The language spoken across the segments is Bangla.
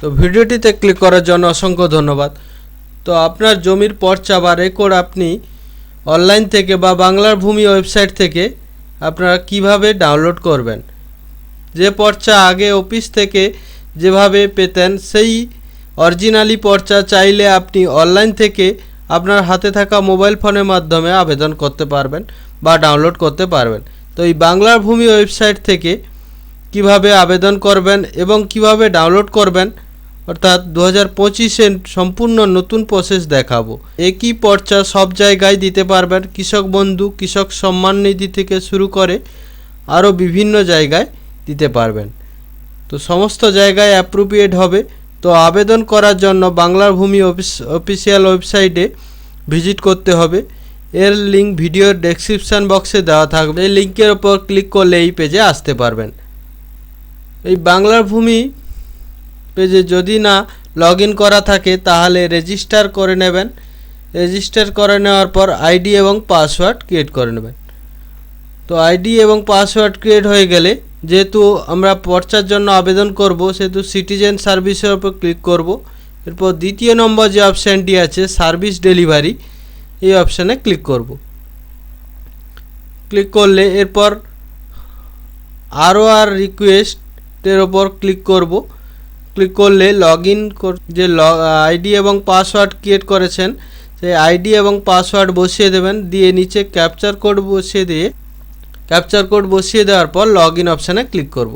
তো ভিডিওটিতে ক্লিক করার জন্য অসংখ্য ধন্যবাদ। তো আপনার জমির পর্চা বা রেকর্ড আপনি অনলাইন থেকে বা বাংলার ভূমি ওয়েবসাইট থেকে আপনারা কীভাবে ডাউনলোড করবেন? যে পর্চা আগে অফিস থেকে যেভাবে পেতেন, সেই অরিজিনালি পর্চা চাইলে আপনি অনলাইন থেকে আপনার হাতে থাকা মোবাইল ফোনের মাধ্যমে আবেদন করতে পারবেন বা ডাউনলোড করতে পারবেন। তো এই বাংলার ভূমি ওয়েবসাইট থেকে কীভাবে আবেদন করবেন এবং কীভাবে ডাউনলোড করবেন অর্থাৎ দু হাজার পঁচিশের সম্পূর্ণ নতুন প্রসেস দেখাবো। একই পর্চা সব জায়গায় দিতে পারবেন। কৃষক বন্ধু, কৃষক সম্মান নিধি থেকে শুরু করে আরও বিভিন্ন জায়গায় দিতে পারবেন। তো সমস্ত জায়গায় অ্যাপ্রোপ্রিয়েট হবে। তো আবেদন করার জন্য বাংলার ভূমি অফিস অফিসিয়াল ওয়েবসাইটে ভিজিট করতে হবে। এর লিঙ্ক ভিডিওর ডেসক্রিপশান বক্সে দেওয়া থাকবে। এই লিঙ্কের ওপর ক্লিক করলে এই পেজে আসতে পারবেন। এই বাংলার ভূমি পেজে যদি না লগ করা থাকে, তাহলে রেজিস্টার করে নেবেন। রেজিস্টার করে নেওয়ার পর আইডি এবং পাসওয়ার্ড ক্রিয়েট করে নেবেন। তো আইডি এবং পাসওয়ার্ড ক্রিয়েট হয়ে গেলে, যেহেতু আমরা পর্চার জন্য আবেদন করব, সেহেতু সিটিজেন সার্ভিসের উপর ক্লিক করব। এরপর দ্বিতীয় নম্বর যে অপশানটি আছে সার্ভিস ডেলিভারি এই অপশানে ক্লিক করব। ক্লিক করলে এরপর আরও আর রিকোয়েস্টের ওপর ক্লিক করব। ক্লিক করলে লগ ইন যে আইডি এবং পাসওয়ার্ড ক্রিয়েট করেছেন, সেই আইডি এবং পাসওয়ার্ড বসিয়ে দেবেন। দিয়ে নিচে ক্যাপচার কোড বসিয়ে দিয়ে, ক্যাপচার কোড বসিয়ে দেওয়ার পর লগ ইন অপশানে ক্লিক করব।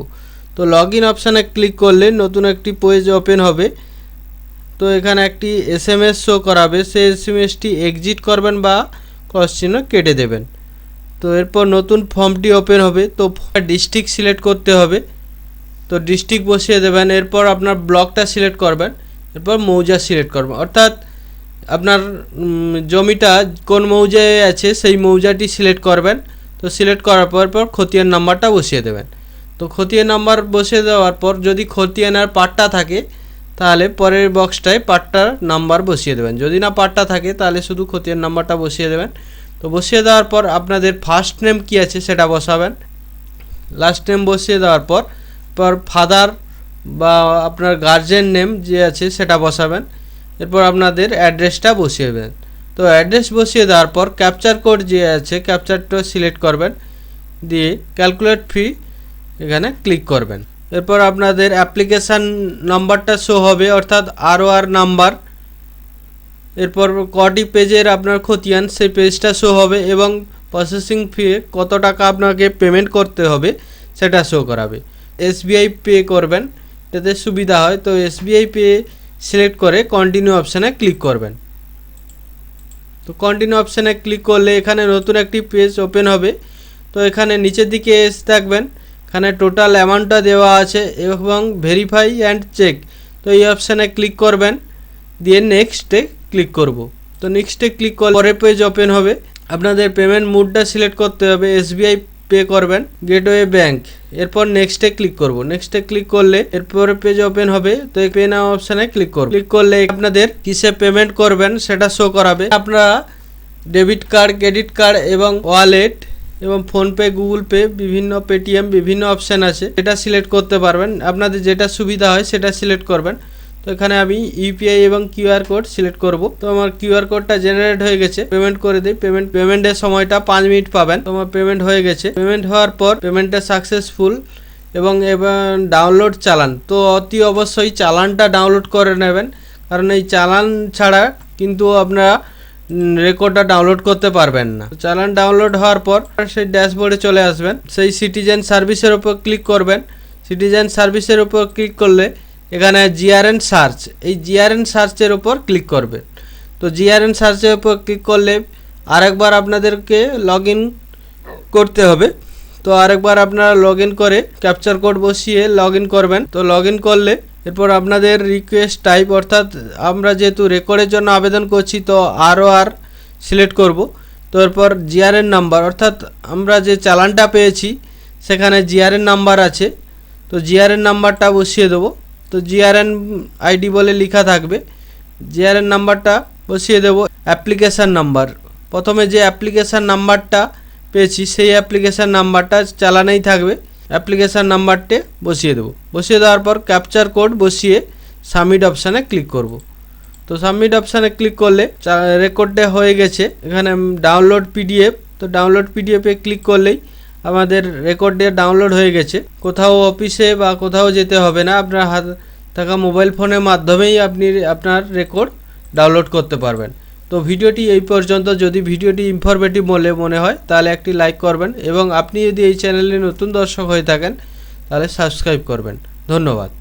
তো লগ ইন অপশানে ক্লিক করলে নতুন একটি পেজ ওপেন হবে। তো এখানে একটি এস এম এস শো করাবে। সেই এস এম এসটি এক্সিট করবেন বা ক্রস কেটে দেবেন। তো এরপর নতুন ফর্মটি ওপেন হবে। তো ডিস্ট্রিক্ট সিলেক্ট করতে হবে। তো ডিস্ট্রিক্ট বসিয়ে দেবেন, এরপর আপনার ব্লকটা সিলেক্ট করবেন, এরপর মৌজা সিলেক্ট করবেন। অর্থাৎ আপনার জমিটা কোন মৌজায় আছে সেই মৌজাটি সিলেক্ট করবেন। তো সিলেক্ট করার পর পর খতিয়ান নাম্বারটা বসিয়ে দেবেন। তো খতিয়ান নাম্বার বসিয়ে দেওয়ার পর যদি খতিয়ানার পাট্টা থাকে, তাহলে পরের বক্সটায় পাট্টার নাম্বার বসিয়ে দেবেন। যদি না পাট্টা থাকে, তাহলে শুধু খতিয়ান নাম্বারটা বসিয়ে দেবেন। তো বসিয়ে দেওয়ার পর আপনাদের ফার্স্ট নেম কী আছে সেটা বসাবেন। লাস্ট নেম বসিয়ে দেওয়ার পর পর ফাদার বা আপনার গার্জেন নেম যে আছে সেটা বসাবেন। এরপর আপনাদের অ্যাড্রেসটা বসিয়ে দেবেন। তো অ্যাড্রেস বসিয়ে দেওয়ার পর ক্যাপচার কোড যে আছে ক্যাপচারটা সিলেক্ট করবেন। দিয়ে ক্যালকুলেট ফি এখানে ক্লিক করবেন। এরপর আপনাদের অ্যাপ্লিকেশান নাম্বারটা শো হবে, অর্থাৎ আরও আর নাম্বার এরপর কটি পেজের আপনার খতিয়ান, সেই পেজটা শো হবে এবং প্রসেসিং ফি কত টাকা আপনাকে পেমেন্ট করতে হবে সেটা শো করাবে। এসবিআই পে করবেন এতে সুবিধা হয়, তো এসবিআই পে সিলেক্ট করে কন্টিনিউ অপশানে ক্লিক করবেন। তো কন্টিনিউ অপশানে ক্লিক করলে এখানে নতুন একটি পেজ ওপেন হবে। তো এখানে নিচের দিকে এসে থাকবেন, এখানে টোটাল অ্যামাউন্টটা দেওয়া আছে এবং ভেরিফাই অ্যান্ড চেক তো এই অপশানে ক্লিক করবেন, দিয়ে নেক্সটে ক্লিক করব। তো নেক্সটে ক্লিক করলে পরের পেজ ওপেন হবে। আপনাদের পেমেন্ট মুডটা সিলেক্ট করতে হবে এসবিআই পে করবেন গেটওয়ে ব্যাংক এরপর নেক্সটে ক্লিক করব। নেক্সটে ক্লিক করলে এরপর পেজ ওপেন হবে, তো এই পে নাও অপশানে ক্লিক করব। ক্লিক করলে আপনাদের কিসে পেমেন্ট করবেন সেটা শো করাবে। আপনারা ডেবিট কার্ড ক্রেডিট কার্ড এবং ওয়ালেট এবং ফোনপে গুগল পে বিভিন্ন পেটিএম বিভিন্ন অপশান আছে। এটা সিলেক্ট করতে পারবেন। আপনাদের যেটা সুবিধা হয় সেটা সিলেক্ট করবেন। তো এখানে আমি ইউপিআই এবং কিউআর কোড সিলেক্ট করব। তো আমার কিউআর কোডটা জেনারেট হয়ে গেছে। পেমেন্ট করে দিই। পেমেন্ট পেমেন্টের সময়টা পাঁচ মিনিট পাবেন। তো আমার পেমেন্ট হয়ে গেছে। পেমেন্ট হওয়ার পর পেমেন্টটা সাকসেসফুল এবং এবার ডাউনলোড চালান। তো অতি অবশ্যই চালানটা ডাউনলোড করে নেবেন। কারণ এই চালান ছাড়া কিন্তু আপনারা রেকর্ডটা ডাউনলোড করতে পারবেন না। চালান ডাউনলোড হওয়ার পর সেই ড্যাশবোর্ডে চলে আসবেন। সেই সিটিজেন সার্ভিসের উপর ক্লিক করবেন। সিটিজেন সার্ভিসের উপর ক্লিক করলে এখানে জিআরএন সার্চ এই জিআরএন সার্চের উপর ক্লিক করবেন তো জিআরএন সার্চের উপর ক্লিক করলে আরেকবার আপনাদেরকে লগ করতে হবে। তো আরেকবার আপনারা লগ করে ক্যাপচার কোড বসিয়ে লগ করবেন। তো লগ করলে এরপর আপনাদের রিকোয়েস্ট টাইপ অর্থাৎ আমরা যেহেতু রেকর্ডের জন্য আবেদন করছি, তো আরও আর সিলেক্ট করব। তো এরপর জিআরএন নাম্বার অর্থাৎ আমরা যে চালানটা পেয়েছি, সেখানে জিআরএন নাম্বার আছে। তো জিআরএন নাম্বারটা বসিয়ে দেবো। তো জিআরএন আইডি বলে লেখা থাকবে। জিআরএন নাম্বারটা বসিয়ে দেবো, অ্যাপ্লিকেশান নাম্বার। প্রথমে যে অ্যাপ্লিকেশান নাম্বারটা পেয়েছি, সেই অ্যাপ্লিকেশান নাম্বারটা চালানেই থাকবে। অ্যাপ্লিকেশান নাম্বারটে বসিয়ে দেবো। বসিয়ে দেওয়ার পর ক্যাপচার কোড বসিয়ে সাবমিট অপশানে ক্লিক করব। তো সাবমিট অপশানে ক্লিক করলে রেকর্ডটা হয়ে গেছে। এখানে ডাউনলোড পিডিএফ, তো ডাউনলোড পিডিএফে ক্লিক করলেই আমাদের রেকর্ডে ডাউনলোড হয়ে গেছে। কোথাও অফিসে বা কোথাও যেতে হবে না, আপনার হাত থাকা মোবাইল ফোনের মাধ্যমেই আপনি আপনার রেকর্ড ডাউনলোড করতে পারবেন। তো ভিডিওটি এই পর্যন্ত। যদি ভিডিওটি ইনফরমেটিভ বলে মনে হয়, তাহলে একটি লাইক করবেন এবং আপনি যদি এই চ্যানেলে নতুন দর্শক হয়ে থাকেন, তাহলে সাবস্ক্রাইব করবেন। ধন্যবাদ।